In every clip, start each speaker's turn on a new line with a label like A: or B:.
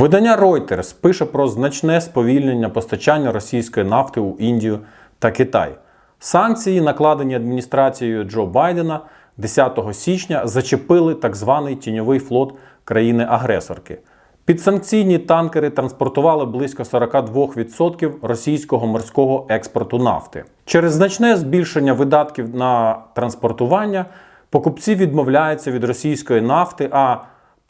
A: Видання Reuters пише про значне сповільнення постачання російської нафти у Індію та Китай. Санкції, накладені адміністрацією Джо Байдена 10 січня, зачепили так званий тіньовий флот країни-агресорки. Підсанкційні танкери транспортували близько 42% російського морського експорту нафти. Через значне збільшення видатків на транспортування покупці відмовляються від російської нафти, а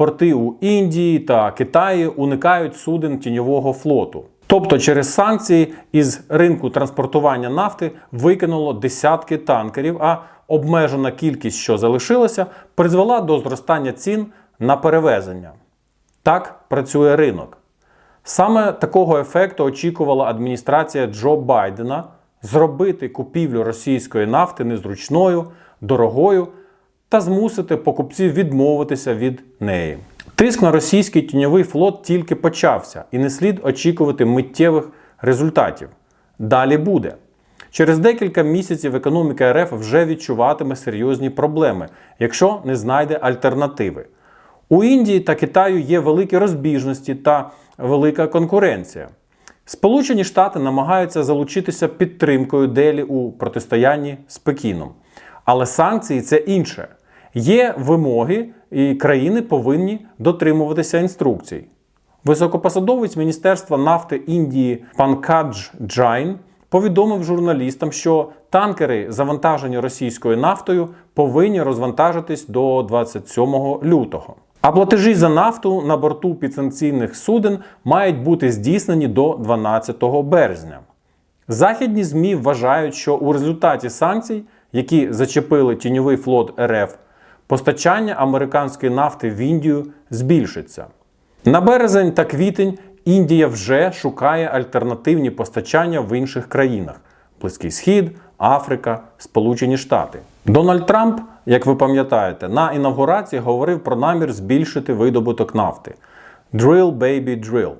A: порти у Індії та Китаї уникають суден тіньового флоту. Тобто через санкції із ринку транспортування нафти викинуло десятки танкерів, а обмежена кількість, що залишилася, призвела до зростання цін на перевезення. Так працює ринок. Саме такого ефекту очікувала адміністрація Джо Байдена зробити купівлю російської нафти незручною, дорогою та змусити покупців відмовитися від неї. Тиск на російський тіньовий флот тільки почався, і не слід очікувати миттєвих результатів. Далі буде. Через декілька місяців економіка РФ вже відчуватиме серйозні проблеми, якщо не знайде альтернативи. У Індії та Китаю є великі розбіжності та велика конкуренція. Сполучені Штати намагаються залучитися підтримкою Делі у протистоянні з Пекіном. Але санкції це інше. Є вимоги, і країни повинні дотримуватися інструкцій. Високопосадовець Міністерства нафти Індії Панкадж Джайн повідомив журналістам, що танкери, завантажені російською нафтою, повинні розвантажитись до 27 лютого. А платежі за нафту на борту підсанкційних суден мають бути здійснені до 12 березня. Західні ЗМІ вважають, що у результаті санкцій, які зачепили тіньовий флот РФ, постачання американської нафти в Індію збільшиться. На березень та квітень Індія вже шукає альтернативні постачання в інших країнах: Близький Схід, Африка, Сполучені Штати. Дональд Трамп, як ви пам'ятаєте, на інавгурації говорив про намір збільшити видобуток нафти. Drill, baby, drill.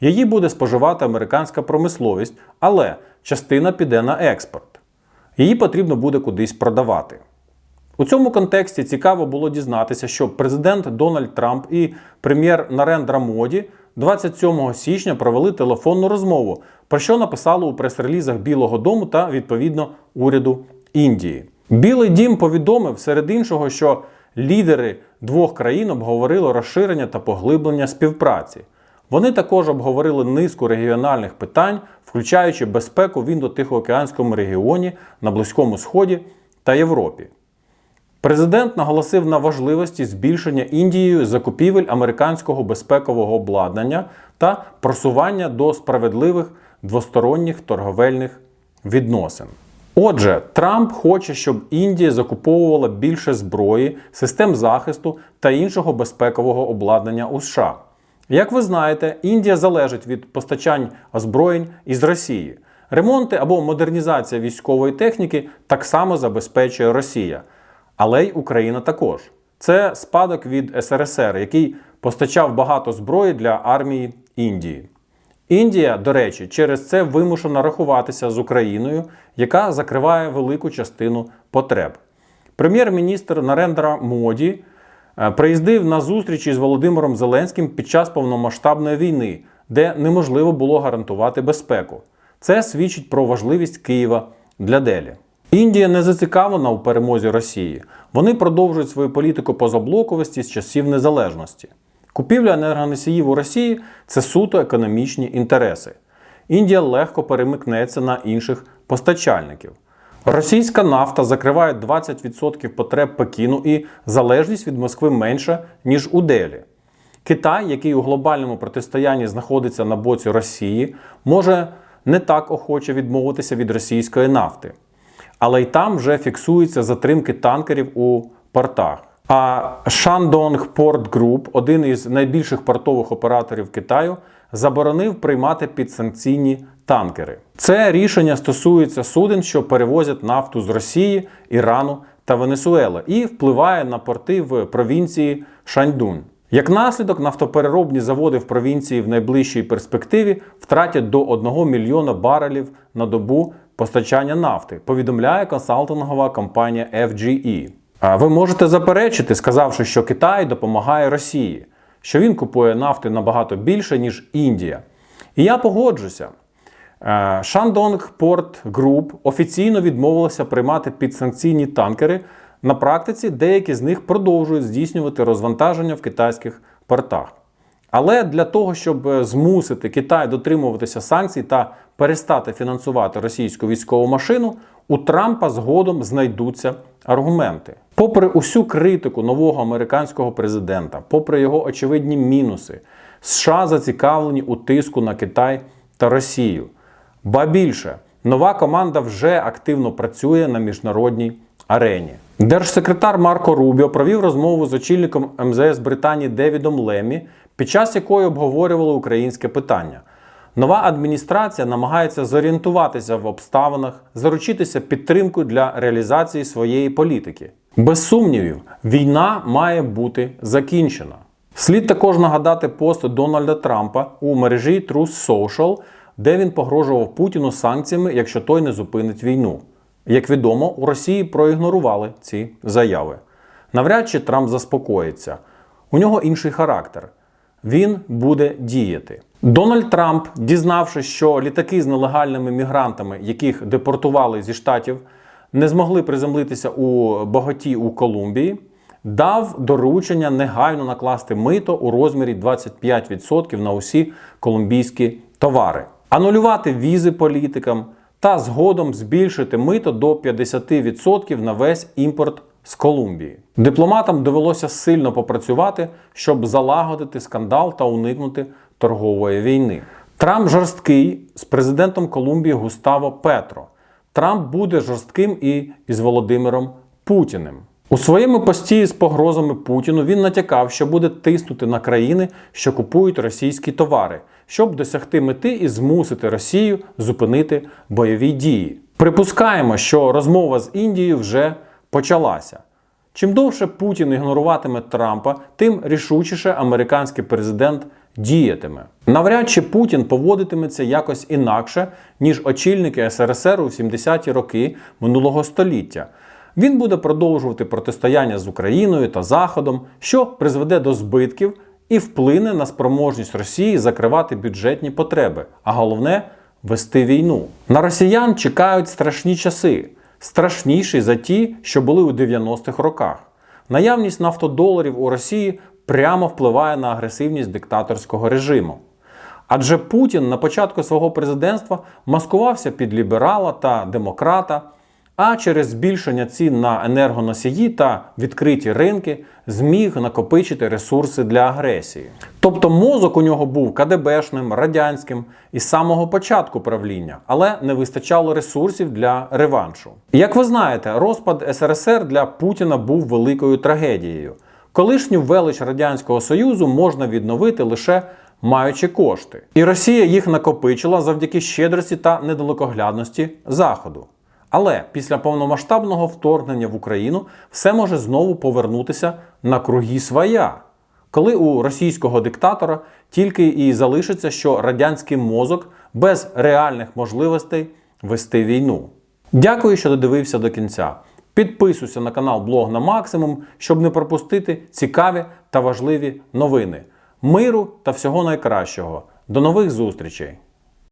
A: Її буде споживати американська промисловість, але частина піде на експорт. Її потрібно буде кудись продавати. У цьому контексті цікаво було дізнатися, що президент Дональд Трамп і прем'єр Нарендра Моді 27 січня провели телефонну розмову, про що написали у прес-релізах Білого Дому та відповідно уряду Індії. Білий дім повідомив серед іншого, що лідери двох країн обговорили розширення та поглиблення співпраці. Вони також обговорили низку регіональних питань, включаючи безпеку в індотихоокеанському регіоні на Близькому Сході та Європі. Президент наголосив на важливості збільшення Індією закупівель американського безпекового обладнання та просування до справедливих двосторонніх торговельних відносин. Отже, Трамп хоче, щоб Індія закуповувала більше зброї, систем захисту та іншого безпекового обладнання у США. Як ви знаєте, Індія залежить від постачань озброєнь із Росії. Ремонти або модернізація військової техніки так само забезпечує Росія але й Україна також. Це спадок від СРСР, який постачав багато зброї для армії Індії. Індія, до речі, через це вимушена рахуватися з Україною, яка закриває велику частину потреб. Прем'єр-міністр Нарендра Моді е, приїздив на зустрічі з Володимиром Зеленським під час повномасштабної війни, де неможливо було гарантувати безпеку. Це свідчить про важливість Києва для Делі. Індія не зацікавлена у перемозі Росії. Вони продовжують свою політику позаблоковості з часів незалежності. Купівля енергоносіїв у Росії це суто економічні інтереси. Індія легко перемикнеться на інших постачальників. Російська нафта закриває 20% потреб Пекіну і залежність від Москви менша, ніж у Делі. Китай, який у глобальному протистоянні знаходиться на боці Росії, може не так охоче відмовитися від російської нафти але й там вже фіксуються затримки танкерів у портах. А Shandong Port Group, один із найбільших портових операторів Китаю, заборонив приймати підсанкційні танкери. Це рішення стосується суден, що перевозять нафту з Росії, Ірану та Венесуели, і впливає на порти в провінції Шаньдун. Як наслідок, нафтопереробні заводи в провінції в найближчій перспективі втратять до 1 мільйона барелів на добу постачання нафти, повідомляє консалтингова компанія FGE. А ви можете заперечити, сказавши, що Китай допомагає Росії. що він купує нафти набагато більше, ніж Індія. І я погоджуся. Е, Shandong Port Group офіційно відмовилася приймати підсанкційні танкери. На практиці деякі з них продовжують здійснювати розвантаження в китайських портах. Але для того, щоб е, змусити Китай дотримуватися санкцій та перестати фінансувати російську військову машину, у Трампа згодом знайдуться аргументи. Попри усю критику нового американського президента, попри його очевидні мінуси, США зацікавлені у тиску на Китай та Росію. Ба більше, нова команда вже активно працює на міжнародній арені. Держсекретар Марко Рубіо провів розмову з очільником МЗС Британії Девідом Лемі, під час якої обговорювали українське питання. Нова адміністрація намагається зорієнтуватися в обставинах, заручитися підтримкою для реалізації своєї політики. Без сумнівів, війна має бути закінчена. Слід також нагадати пост Дональда Трампа у мережі Truth Social, де він погрожував Путіну санкціями, якщо той не зупинить війну. Як відомо, у Росії проігнорували ці заяви. Навряд чи Трамп заспокоїться. У нього інший характер. Він буде діяти. Дональд Трамп, дізнавшись, що літаки з нелегальними мігрантами, яких депортували зі штатів, не змогли приземлитися у Боготі у Колумбії, дав доручення негайно накласти мито у розмірі 25% на усі колумбійські товари, анулювати візи політикам та згодом збільшити мито до 50% на весь імпорт з Колумбії. Дипломатам довелося сильно попрацювати, щоб залагодити скандал та уникнути торгової війни. Трамп жорсткий з президентом Колумбії Густаво Петро. Трамп буде жорстким і із Володимиром Путіним. У своєму пості з погрозами Путіну він натякав, що буде тиснути на країни, що купують російські товари, щоб досягти мети і змусити Росію зупинити бойові дії. Припускаємо, що розмова з Індією вже почалася. Чим довше Путін ігноруватиме Трампа, тим рішучіше американський президент діятиме. Навряд чи Путін поводитиметься якось інакше, ніж очільники СРСР у 70-ті роки минулого століття. Він буде продовжувати протистояння з Україною та Заходом, що призведе до збитків і вплине на спроможність Росії закривати бюджетні потреби, а головне вести війну. На росіян чекають страшні часи, страшніші за ті, що були у 90-х роках. Наявність нафтодоларів у Росії прямо впливає на агресивність диктаторського режиму. Адже Путін на початку свого президентства маскувався під ліберала та демократа, а через збільшення цін на енергоносії та відкриті ринки зміг накопичити ресурси для агресії. Тобто мозок у нього був КДБшним, радянським із самого початку правління, але не вистачало ресурсів для реваншу. Як ви знаєте, розпад СРСР для Путіна був великою трагедією. Колишню велич Радянського Союзу можна відновити лише маючи кошти. І Росія їх накопичила завдяки щедрості та недалекоглядності Заходу. Але після повномасштабного вторгнення в Україну все може знову повернутися на круги своя, коли у російського диктатора тільки і залишиться, що радянський мозок без реальних можливостей вести війну. Дякую, що додивився до кінця. Підписуйся на канал Блог на максимум, щоб не пропустити цікаві та важливі новини. Миру та всього найкращого. До нових зустрічей!